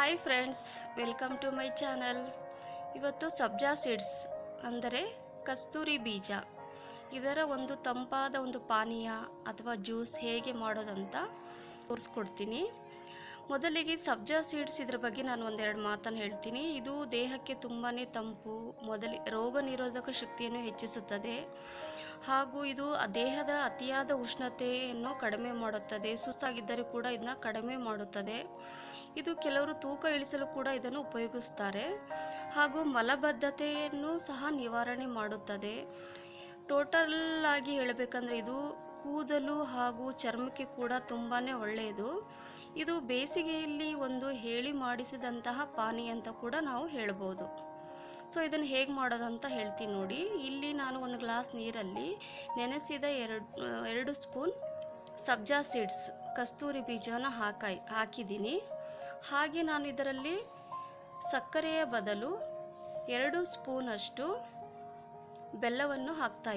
Hi friends welcome to my channel ಇವತ್ತು sabja seeds ಅಂದರೆ ಕಸ್ತೂರಿ ಬೀಜ. ಇದರ ಒಂದು ತಂಪಾದ ಒಂದು ಪಾನೀಯ ಅಥವಾ ಜ್ಯೂಸ್ ಹೇಗೆ ಮಾಡೋದಂತ ತೋರಿಸ್ಕೊಡ್ತೀನಿ. ಮೊದಲಿಗೆ ಸಬ್ಜಾ ಸೀಡ್ಸ್ ಇದ್ರ ಬಗ್ಗೆ ನಾನು ಒಂದೆರಡು ಮಾತನ್ನು ಹೇಳ್ತೀನಿ. ಇದು ದೇಹಕ್ಕೆ ತುಂಬಾ ತಂಪು, ಮೊದಲಿ ರೋಗ ನಿರೋಧಕ ಶಕ್ತಿಯನ್ನು ಹೆಚ್ಚಿಸುತ್ತದೆ. ಹಾಗೂ ಇದು ದೇಹದ ಅತಿಯಾದ ಉಷ್ಣತೆಯನ್ನು ಕಡಿಮೆ ಮಾಡುತ್ತದೆ, ಸುಸ್ತಾಗಿದ್ದರೆ ಕೂಡ ಇದನ್ನ ಕಡಿಮೆ ಮಾಡುತ್ತದೆ. ಇದು ಕೆಲವರು ತೂಕ ಇಳಿಸಲು ಕೂಡ ಇದನ್ನು ಉಪಯೋಗಿಸ್ತಾರೆ. ಹಾಗೂ ಮಲಬದ್ಧತೆಯನ್ನು ಸಹ ನಿವಾರಣೆ ಮಾಡುತ್ತದೆ. ಟೋಟಲ್ ಆಗಿ ಹೇಳಬೇಕಂದ್ರೆ ಇದು ಕೂದಲು ಹಾಗೂ ಚರ್ಮಕ್ಕೆ ಕೂಡ ತುಂಬಾ ಒಳ್ಳೆಯದು. ಇದು ಬೇಸಿಗೆಯಲ್ಲಿ ಒಂದು ಹೇಳಿ ಮಾಡಿಸಿದಂತಹ ಪಾನಿ ಅಂತ ಕೂಡ ನಾವು ಹೇಳ್ಬೋದು. ಸೊ, ಇದನ್ನು ಹೇಗೆ ಮಾಡೋದಂತ ಹೇಳ್ತೀನಿ ನೋಡಿ. ಇಲ್ಲಿ ನಾನು ಒಂದು ಗ್ಲಾಸ್ ನೀರಲ್ಲಿ ನೆನೆಸಿದ ಎರಡು ಎರಡು ಸ್ಪೂನ್ ಸಬ್ಜಾ ಸೀಡ್ಸ್, ಕಸ್ತೂರಿ ಬೀಜನ ಹಾಕಾಯ್, ಹಾಕಿದ್ದೀನಿ. ಹಾಗೆ ನಾನು ಇದರಲ್ಲಿ ಸಕ್ಕರೆಯ ಬದಲು ಎರಡು ಸ್ಪೂನಷ್ಟು ಬೆಲ್ಲವನ್ನು ಹಾಕ್ತಾ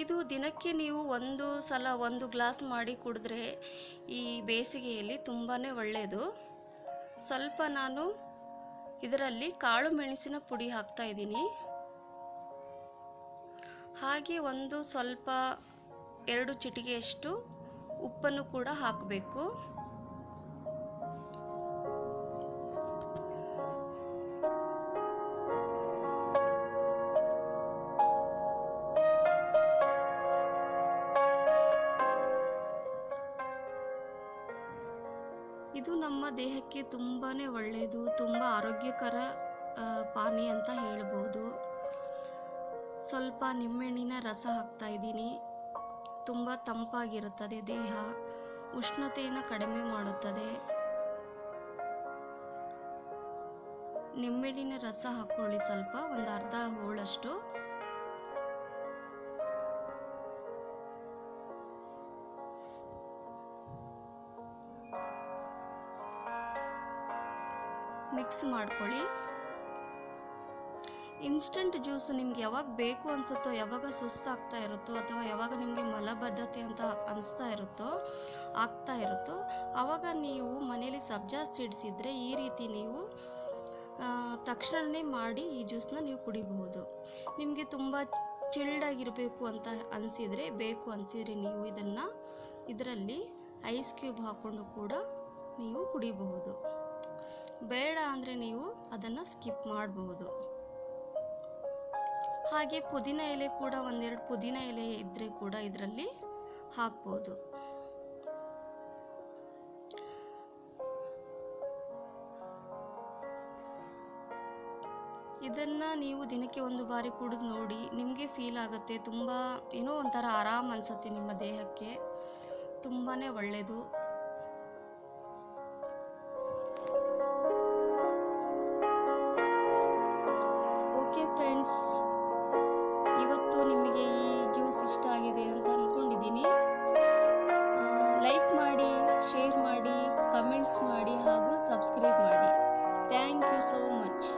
ಇದು ದಿನಕ್ಕೆ ನೀವು ಒಂದು ಸಲ ಒಂದು ಗ್ಲಾಸ್ ಮಾಡಿ ಕುಡಿದ್ರೆ ಈ ಬೇಸಿಗೆಯಲ್ಲಿ ತುಂಬಾ ಒಳ್ಳೆಯದು ಸ್ವಲ್ಪ ನಾನು ಇದರಲ್ಲಿ ಕಾಳು ಮೆಣಸಿನ ಪುಡಿ ಹಾಕ್ತಾ ಇದ್ದೀನಿ. ಹಾಗೆ ಒಂದು ಸ್ವಲ್ಪ ಎರಡು ಚಿಟಿಗೆಯಷ್ಟು ಉಪ್ಪನ್ನು ಕೂಡ ಹಾಕಬೇಕು. ಇದು ನಮ್ಮ ದೇಹಕ್ಕೆ ತುಂಬಾ ಒಳ್ಳೆಯದು ತುಂಬ ಆರೋಗ್ಯಕರ ಪಾನಿ ಅಂತ ಹೇಳ್ಬೋದು. ಸ್ವಲ್ಪ ನಿಂಬೆಹಣ್ಣಿನ ರಸ ಹಾಕ್ತಾ ಇದ್ದೀನಿ. ತುಂಬ ತಂಪಾಗಿರುತ್ತದೆ ದೇಹ, ಉಷ್ಣತೆಯನ್ನು ಕಡಿಮೆ ಮಾಡುತ್ತದೆ. ನಿಂಬೆಹಣ್ಣಿನ ರಸ ಹಾಕ್ಕೊಳ್ಳಿ ಸ್ವಲ್ಪ ಒಂದು ಅರ್ಧ ಹೋಳಷ್ಟು. ಮಿಕ್ಸ್ ಮಾಡ್ಕೊಳ್ಳಿ. ಇನ್ಸ್ಟಂಟ್ ಜ್ಯೂಸ್ ನಿಮ್ಗೆ ಯಾವಾಗ ಬೇಕು ಅನ್ಸುತ್ತೋ, ಯಾವಾಗ ಸುಸ್ತಾಗ್ತಾ ಇರುತ್ತೋ, ಅಥವಾ ಯಾವಾಗ ನಿಮಗೆ ಮಲಬದ್ಧತೆ ಅಂತ ಅನಿಸ್ತಾ ಇರುತ್ತೋ, ಆಗ್ತಾ ಇರುತ್ತೋ ಆವಾಗ ನೀವು ಮನೇಲಿ ಸಬ್ಜಾ ಸೀಡ್ಸ್ ಈ ರೀತಿ ನೀವು ತಕ್ಷಣನೇ ಮಾಡಿ ಈ ಜ್ಯೂಸ್ನ ನೀವು ಕುಡಿಬಹುದು. ನಿಮಗೆ ತುಂಬ ಚಿಲ್ಡಾಗಿರಬೇಕು ಅಂತ ಅನಿಸಿದರೆ ಬೇಕು ಅನಿಸಿದರೆ ನೀವು ಇದನ್ನು ಇದರಲ್ಲಿ ಐಸ್ ಕ್ಯೂಬ್ ಹಾಕ್ಕೊಂಡು ಕೂಡ ನೀವು ಕುಡಿಬಹುದು. ಬೇಡ ಅಂದರೆ ನೀವು ಅದನ್ನು ಸ್ಕಿಪ್ ಮಾಡಬಹುದು ಹಾಗೆ ಪುದೀನ ಎಲೆ ಕೂಡ ಒಂದೆರಡು ಪುದೀನ ಎಲೆ ಇದ್ದರೆ ಕೂಡ ಇದರಲ್ಲಿ ಹಾಕ್ಬೋದು. ಇದನ್ನು ನೀವು ದಿನಕ್ಕೆ ಒಂದು ಬಾರಿ ಕುಡಿದು ನೋಡಿ ನಿಮಗೆ ಫೀಲ್ ಆಗುತ್ತೆ. ತುಂಬ ಏನೋ ಒಂಥರ ಆರಾಮ್ ಅನಿಸುತ್ತೆ ನಿಮ್ಮ ದೇಹಕ್ಕೆ. ತುಂಬಾ ಒಳ್ಳೆಯದು ಓಕೆ ಫ್ರೆಂಡ್ಸ್. ಇವತ್ತು ನಿಮಗೆ ಈ ಜ್ಯೂಸ್ ಇಷ್ಟ ಆಗಿದೆ ಅಂತ ಅಂದ್ಕೊಂಡಿದ್ದೀನಿ ಲೈಕ್ ಮಾಡಿ, ಶೇರ್ ಮಾಡಿ, ಕಮೆಂಟ್ಸ್ ಮಾಡಿ ಹಾಗೂ ಸಬ್ಸ್ಕ್ರೈಬ್ ಮಾಡಿ. Thank you so much.